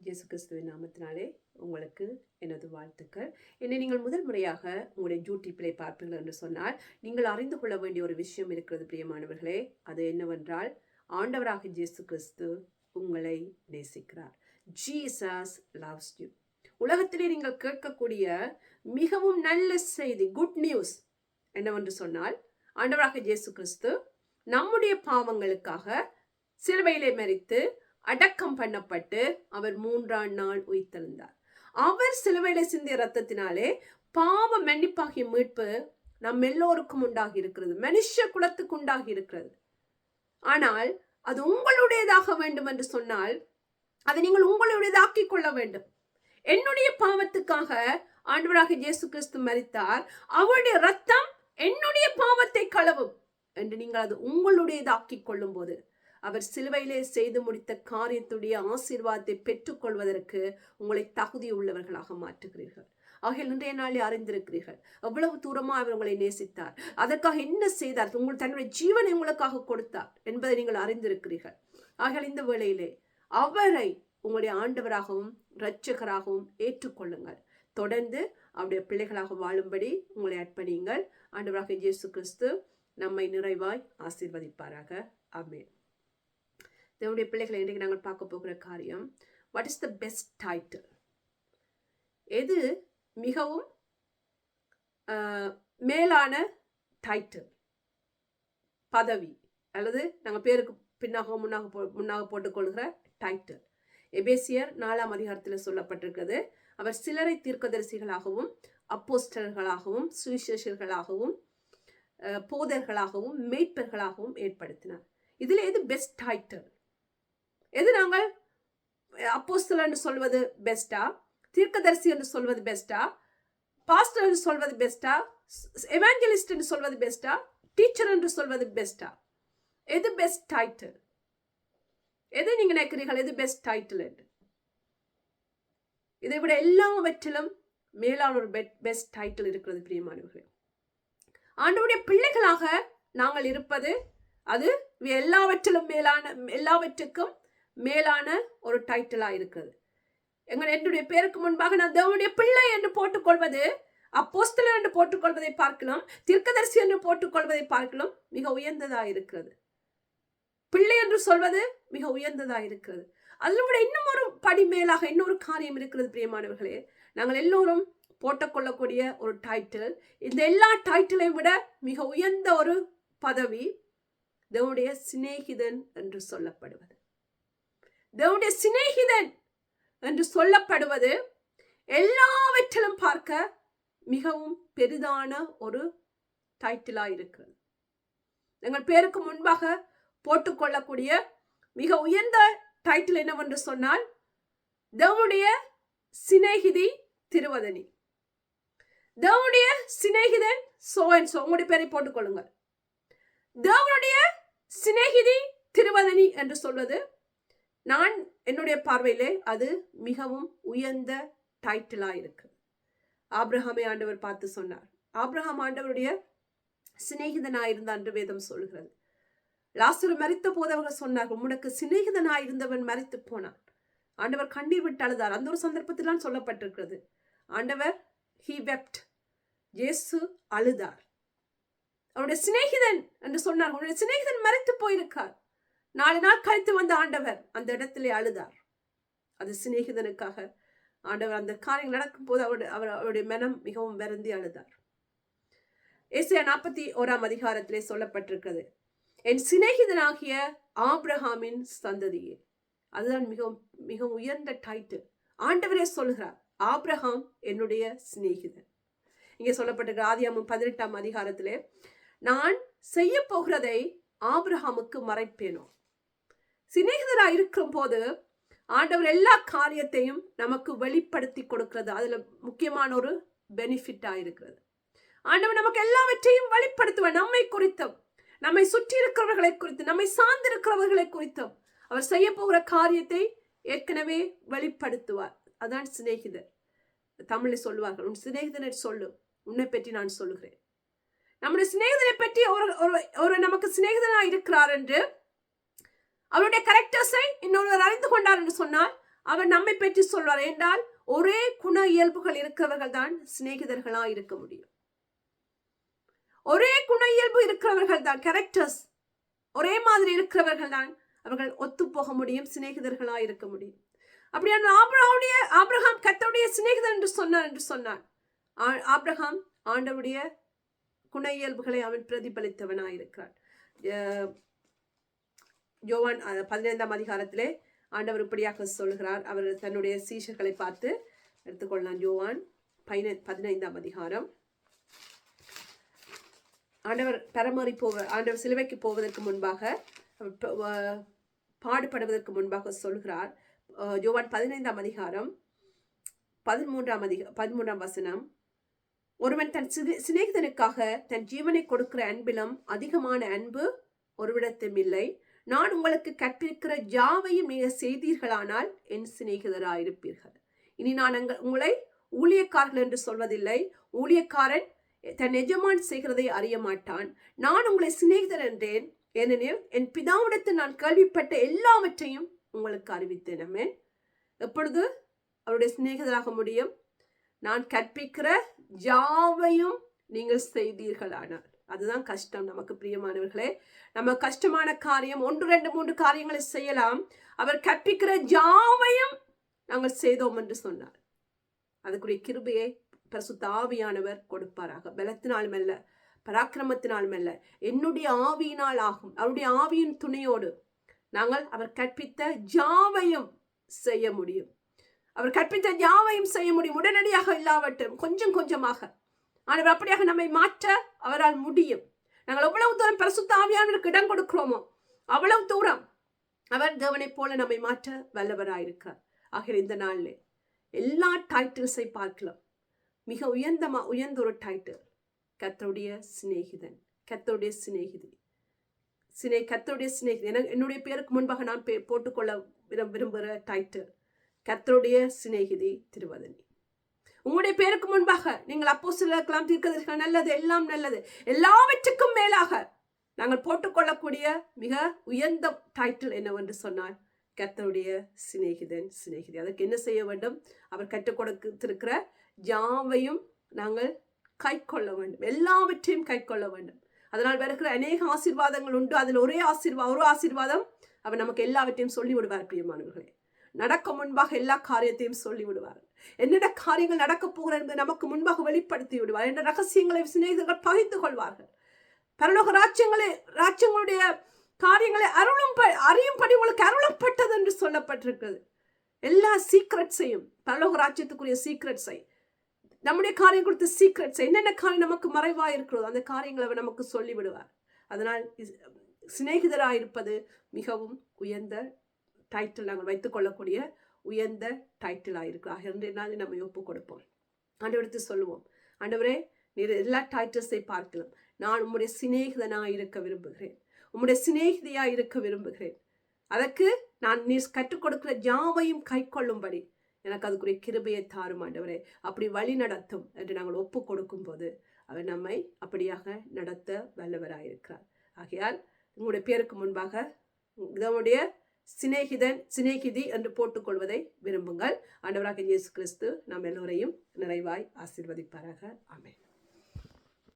இயேசு கிறிஸ்துவின் நாமத்தினாலே உங்களுக்கு எனது வாழ்த்துக்கள். என்னை நீங்கள் முதல் முறையாக உங்களுடைய யூடியூப்பிலே பார்ப்பீர்கள் என்று சொன்னால் நீங்கள் அறிந்து கொள்ள வேண்டிய ஒரு விஷயம் இருக்கிறது பிரியமானவர்களே. அது என்னவென்றால் ஆண்டவராக இயேசு கிறிஸ்து உங்களை நேசிக்கிறார். ஜீசஸ் லவ்ஸ் யூ உலகத்திலே நீங்கள் கேட்கக்கூடிய மிகவும் நல்ல செய்தி குட் நியூஸ் என்னவென்று சொன்னால் ஆண்டவராக இயேசு கிறிஸ்து நம்முடைய பாவங்களுக்காக சிலுவையிலே மறித்து அடக்கம் பண்ணப்பட்டு அவர் மூன்றாம் நாள் உயிர்த்தெழுந்தார். அவர் சிலுவையில சிந்திய ரத்தத்தினாலே பாவ மன்னிப்பாகிய மீட்பு நம் எல்லோருக்கும் உண்டாகி இருக்கிறது. மனுஷ குலத்துக்கு உண்டாகி இருக்கிறது. ஆனால் அது உங்களுடையதாக வேண்டும் என்று சொன்னால் அதை நீங்கள் உங்களுடையதாக்கிக் கொள்ள வேண்டும். என்னுடைய பாவத்துக்காக ஆண்டவராக இயேசு கிறிஸ்து மறித்தார் அவருடைய ரத்தம் என்னுடைய பாவத்தை களவும் என்று நீங்கள் அது உங்களுடையதாக்கிக் கொள்ளும் போது அவர் சிலுவையிலே செய்து முடித்த காரியத்துடைய ஆசீர்வாதத்தை பெற்றுக்கொள்வதற்கு உங்களை தகுதி உள்ளவர்களாக மாற்றுகிறீர்கள். ஆகிய இன்றைய நாளில் அறிந்திருக்கிறீர்கள். எவ்வளவு தூரமாக அவர் உங்களை நேசித்தார். அதற்காக என்ன செய்தார்? உங்கள் தன்னுடைய ஜீவனை உங்களுக்காக கொடுத்தார் என்பதை நீங்கள் அறிந்திருக்கிறீர்கள். ஆகிய இந்த வேளையிலே அவரை உங்களுடைய ஆண்டவராகவும் இரட்சகராகவும் ஏற்றுக்கொள்ளுங்கள். தொடர்ந்து அவருடைய பிள்ளைகளாக வாழும்படி உங்களை அர்ப்பணியுங்கள். ஆண்டவராக இயேசு கிறிஸ்து நம்மை நிறைவாய் ஆசீர்வதிப்பாராக. அமேன் தேவனுடைய பிள்ளைகளை இன்றைக்கு நாங்கள் பார்க்க போகிற காரியம் what is the best title எது மிகவும் மேலான டைட்டில் பதவி அல்லது நாங்கள் பேருக்கு பின்னாக முன்னாக போ முன்னாக போட்டுக்கொள்கிற டைட்டில் எபேசியர் நாலாம் அதிகாரத்தில் சொல்லப்பட்டிருக்கிறது அவர் சிலரை தீர்க்கதரிசிகளாகவும் அப்போஸ்டர்களாகவும் சுவிசேஷர்களாகவும் போதர்களாகவும் மேய்ப்பர்களாகவும் ஏற்படுத்தினார். இதில் எது பெஸ்ட் டைட்டில் எது நாங்கள்? அப்போஸ்தல் என்று சொல்வது பெஸ்டா தீர்க்கதரிசி என்று சொல்வது பெஸ்டா பாஸ்டர் என்று சொல்வது பெஸ்டா எவாஞ்சலிஸ்ட் என்று சொல்வது பெஸ்டா டீச்சர் என்று சொல்வது பெஸ்டா எது பெஸ்ட் டைட்டில் எது நீங்க நினைக்கிறீர்கள்? எது பெஸ்ட் டைட்டில் என்று? இதை விட எல்லாவற்றிலும் மேலான ஒரு பெஸ்ட் டைட்டில் இருக்கிறது பிரியமானவர்களே. ஆண்டவுடைய பிள்ளைகளாக நாங்கள் இருப்பது அது எல்லாவற்றிலும் மேலான எல்லாவற்றுக்கும் மேலான ஒரு டைட்டிலாக இருக்கிறது எங்கள் என்னுடைய பேருக்கு முன்பாக நான் தேவனுடைய பிள்ளை என்று போட்டுக்கொள்வது அப்போஸ்தலர் என்று போட்டுக்கொள்வதை பார்க்கலாம் தீர்க்கதரிசி என்று போட்டுக்கொள்வதை பார்க்கலாம் மிக உயர்ந்ததாக இருக்கிறது. பிள்ளை என்று சொல்வது மிக உயர்ந்ததாக இருக்கிறது. அதில் விட இன்னும் ஒரு படி மேலாக இன்னொரு காரியம் இருக்கிறது பிரியமானவர்களே. நாங்கள் எல்லோரும் போட்டுக்கொள்ளக்கூடிய ஒரு டைட்டில் இந்த எல்லா டைட்டிலையும் விட மிக உயர்ந்த ஒரு பதவி தேவனுடைய சிநேகிதன் என்று சொல்லப்படுவது. தேவனுடைய சிநேகிதன் என்று சொல்லப்படுவது எல்லாவற்றிலும் பார்க்க மிகவும் பெரிதான ஒரு டைட்டிலா இருக்கிறது எங்கள் பேருக்கு முன்பாக போட்டுக்கொள்ளக்கூடிய மிக உயர்ந்த டைட்டில் என்னவென்று சொன்னால் தேவனுடைய சிநேகிதி திருவதனி. தேவனுடைய சிநேகிதன் சோ அண்ட் சோ உங்களுடைய பேரை போட்டுக்கொள்ளுங்கள். தேவனுடைய சிநேகிதி திருவதனி என்று சொல்வது நான் என்னுடைய பார்வையிலே அது மிகவும் உயர்ந்த டைட்டிலாக இருக்கு. ஆப்ரஹாமை ஆண்டவர் பார்த்து சொன்னார். ஆப்ரஹாம் ஆண்டவருடைய சிநேகிதனாயிருந்த என்று வேதம் சொல்கிறது. லாசுரு மறித்த போது அவர்கள் சொன்னார்கள் உனக்கு சிநேகிதனாயிருந்தவன் மறித்து போனான். ஆண்டவர் கண்ணீர் விட்டு அழுதார். அந்த ஒரு சந்தர்ப்பத்தில்தான் சொல்லப்பட்டிருக்கிறது. ஆண்டவர் ஹி வெப்ட் இயேசு அழுதார். அவருடைய சிநேகிதன் என்று சொன்னார். உன்னுடைய சிநேகிதன் மறைத்து போயிருக்கார். நாலு நாள் கழித்து வந்த ஆண்டவர் அந்த இடத்திலே அழுதார். அது சிநேகிதனுக்காக ஆண்டவர் அந்த காரியம் நடக்கும் போது அவருடைய அவர் அவருடைய மனம் மிகவும் வருந்தி அழுதார். ஏசியா நாற்பத்தி ஓராம் அதிகாரத்திலே சொல்லப்பட்டிருக்கிறது என் சிநேகிதனாகிய ஆப்ரஹாமின் சந்ததியே. அதுதான் மிகவும் மிகவும் உயர்ந்த டைட்டில் ஆண்டவரே சொல்கிறார் ஆப்ரஹாம் என்னுடைய சிநேகிதன். இங்கே சொல்லப்பட்டிருக்கிற ஆதியாமும் பதினெட்டாம் அதிகாரத்திலே நான் செய்ய போகிறதை ஆப்ரஹாமுக்கு மறைப்பேனோ? சிநேகிதராக இருக்கும் போது ஆண்டவர் எல்லா காரியத்தையும் நமக்கு வெளிப்படுத்தி கொடுக்கிறது. அதுல முக்கியமான ஒரு பெனிஃபிட்டா இருக்கிறது. ஆண்டவர் நமக்கு எல்லாவற்றையும் வெளிப்படுத்துவார். நம்மை குறித்தும் நம்மை சுற்றி இருக்கிறவர்களை குறித்து நம்மை சார்ந்திருக்கிறவர்களை குறித்தும் அவர் செய்ய போகிற காரியத்தை ஏற்கனவே வெளிப்படுத்துவார். அதான் சிநேகிதர். தமிழில் சொல்லுவார்கள் உன் சிநேகிதனை சொல்லு உன்னை பற்றி நான் சொல்லுகிறேன். நம்முடைய சிநேகிதனை பற்றி ஒரு ஒரு- ஒரு நமக்கு சிநேகிதனாக இருக்கிறார் என்று அவருடைய கரெக்டர்ஸை இன்னொருவர் அறிந்து கொண்டார் என்று சொன்னால் அவர் நம்மை பற்றி சொல்வார் என்றால் ஒரே குண இயல்புகள் இருக்கிறவர்கள் தான் சிநேகிதர்களா இருக்க முடியும். ஒரே குண இயல்பு இருக்கிறவர்கள் தான் கேரக்டர்ஸ் ஒரே மாதிரி இருக்கிறவர்கள் தான் அவர்கள் ஒத்து போக முடியும் சிநேகிதர்களா இருக்க முடியும். அப்படியான ஆப்ரஹாவுடைய ஆப்ரஹாம் கத்தருடைய சிநேகிதர் என்று சொன்னார் என்று சொன்னார் ஆ- ஆண்டவுடைய குண இயல்புகளை அவன் பிரதிபலித்தவனாயிருக்கிறான் யோவான் பதினைந்தாம் அதிகாரத்திலே ஆண்டவர் இப்படியாக சொல்கிறார் அவர் தன்னுடைய சீஷர்களை பார்த்து எடுத்துக்கொள்ளலாம் யோவான் பதினை பதினைந்தாம் அதிகாரம். ஆண்டவர் பரமாறி போவ ஆண்டவர் சிலுவைக்கு போவதற்கு முன்பாக பாடுபடுவதற்கு முன்பாக சொல்கிறார் யோவான் பதினைந்தாம் அதிகாரம் பதிமூன்றாம் அதிக பதிமூன்றாம் வசனம். ஒருவன் தன் சிறு சிநேகிதனுக்காக தன் ஜீவனை கொடுக்கிற அன்பிலும் அதிகமான அன்பு ஒருவிடத்தும் இல்லை. நான் உங்களுக்கு கற்பிக்கிற யாவையும் நீங்கள் செய்தீர்களானால் என் சிநேகிதராயிருப்பீர்கள். இனி நான் அங்க உங்களை ஊழியக்காரர்கள் என்று சொல்வதில்லை. ஊழியக்காரன் தன் எஜமான் செய்கிறதை அறிய மாட்டான். நான் உங்களை சிநேகிதர் என்றேன். ஏனெனில் என் பிதாவிடத்தில் நான் கேள்விப்பட்ட எல்லாவற்றையும் உங்களுக்கு அறிவித்தேன். எப்பொழுது அவருடைய சிநேகிதராக முடியும்? நான் கற்பிக்கிற யாவையும் நீங்கள் செய்தீர்களானால். அதுதான் கஷ்டம் நமக்கு பிரியமானவர்களே. நம்ம கஷ்டமான காரியம் ஒன்று ரெண்டு மூன்று காரியங்களை செய்யலாம். அவர் கற்பிக்கிற ஜாவையும் நாங்கள் செய்தோம் என்று சொன்னார். அதுக்குரிய கிருபையை பரிசுத்த ஆவியானவர் கொடுப்பாராக. பலத்தினாலும் அல்ல பராக்கிரமத்தினாலும் அல்ல என்னுடைய ஆவியினால் ஆகும். அவருடைய ஆவியின் துணையோடு நாங்கள் அவர் கற்பித்த ஜாவையும் செய்ய முடியும். அவர் கற்பித்த யாவையும் செய்ய முடியும். உடனடியாக இல்லாவட்டும் கொஞ்சம் கொஞ்சமாக ஆனவர் அப்படியாக நம்மை மாற்ற அவரால் முடியும். நாங்கள் எவ்வளவு தூரம் பரிசுத்த ஆவியானவருக்கு இடம் கொடுக்கிறோமோ அவ்வளவு தூரம் அவர் தேவனைப் போல நம்மை மாற்ற வல்லவராயிருக்கார் ஆகிற இந்த நாளில் எல்லா டைட்டில்ஸை பார்க்கலாம். மிக உயர்ந்த உயர்ந்த ஒரு டைட்டில் கத்தருடைய சிநேகிதன் கத்தருடைய சிநேகிதி. சினே கத்தருடைய சிநேகிதி. என என்னுடைய பேருக்கு முன்பாக நான் பே போட்டுக்கொள்ள விரும்புகிற டைட்டில் கத்தருடைய சிநேகிதி திருவதனி. உங்களுடைய பேருக்கு முன்பாக நீங்கள் அப்போ சிலருக்கெல்லாம் தீர்க்கதரிசிகள் நல்லது எல்லாம் நல்லது. எல்லாவற்றுக்கும் மேலாக நாங்கள் போட்டுக்கொள்ளக்கூடிய மிக உயர்ந்த டைட்டில் என்னவென்று சொன்னால் கத்தருடைய சிநேகிதன் சிநேகிதி. அதற்கு என்ன செய்ய வேண்டும்? அவர் கற்றுக் கொடுத்திருக்கிற யாவையும் நாங்கள் கை கொள்ள வேண்டும். எல்லாவற்றையும் கை கொள்ள வேண்டும். அதனால் வருகிற அநேக ஆசீர்வாதங்கள் உண்டு. அதில் ஒரே ஆசீர்வா ஒரு ஆசீர்வாதம் அவர் நமக்கு எல்லாவற்றையும் சொல்லி விடுவார் பிரியமானவர்களே. நடக்க முன்பாக எல்லா காரியத்தையும் சொல்லி விடுவார் என்னென்ன காரியங்கள் நடக்கப் போகிறது என்பதை நமக்கு முன்பாக வெளிப்படுத்தி விடுவார் என்ற ரகசியங்களை சிநேகிதர்கள் பகிர்ந்து கொள்வார்கள். பரலோக ராஜ்யங்களை ராஜ்யங்களுடைய காரியங்களை அருளும் ப- அறியும்படி உங்களுக்கு அருளப்பட்டது என்று சொல்லப்பட்டிருக்கிறது. எல்லா சீக்ரெட்ஸையும் பரலோக ராஜ்யத்துக்குரிய சீக்ரெட்ஸை நம்முடைய காரியம் கொடுத்த சீக்ரெட்ஸ் என்னென்ன காரியம் நமக்கு மறைவாக இருக்கிறதோ அந்த காரியங்களை அவர் நமக்கு சொல்லிவிடுவார். அதனால் சிநேகிதராக இருப்பது மிகவும் உயர்ந்த டைட்டில் நாங்கள் வைத்துக்கொள்ளக்கூடிய உயர்ந்த டைட்டிலாக இருக்கிறார் இன்றைய நாளில் நம்ம ஒப்பு கொடுப்போம். ஆண்டவரத்து சொல்லுவோம். ஆண்டவரே நீர் எல்லா டைட்டில்ஸை பார்க்கலாம். நான் உம்முடைய சிநேகிதனாக இருக்க விரும்புகிறேன். உம்முடைய சிநேகிதியாக இருக்க விரும்புகிறேன். அதற்கு நான் நீ கற்றுக் கொடுக்கிற யாவையும் கை கொள்ளும்படி எனக்கு அதுக்குரிய கிருபையை தாரும் ஆண்டவரே. அப்படி வழி நடத்தும் என்று நாங்கள் ஒப்பு கொடுக்கும் போது அவர் நம்மை அப்படியாக நடத்த வல்லவராயிருக்கிறார். ஆகையால் உங்களுடைய பேருக்கு முன்பாக இதனுடைய சிநேகிதன் சிநேகிதி என்று போட்டுக்கொள்வதை விரும்புங்கள். ஆண்டவராக இயேசு கிறிஸ்து நாம் எல்லோரையும் நிறைவாய் ஆசிர்வதிப்பாராக. ஆமென்.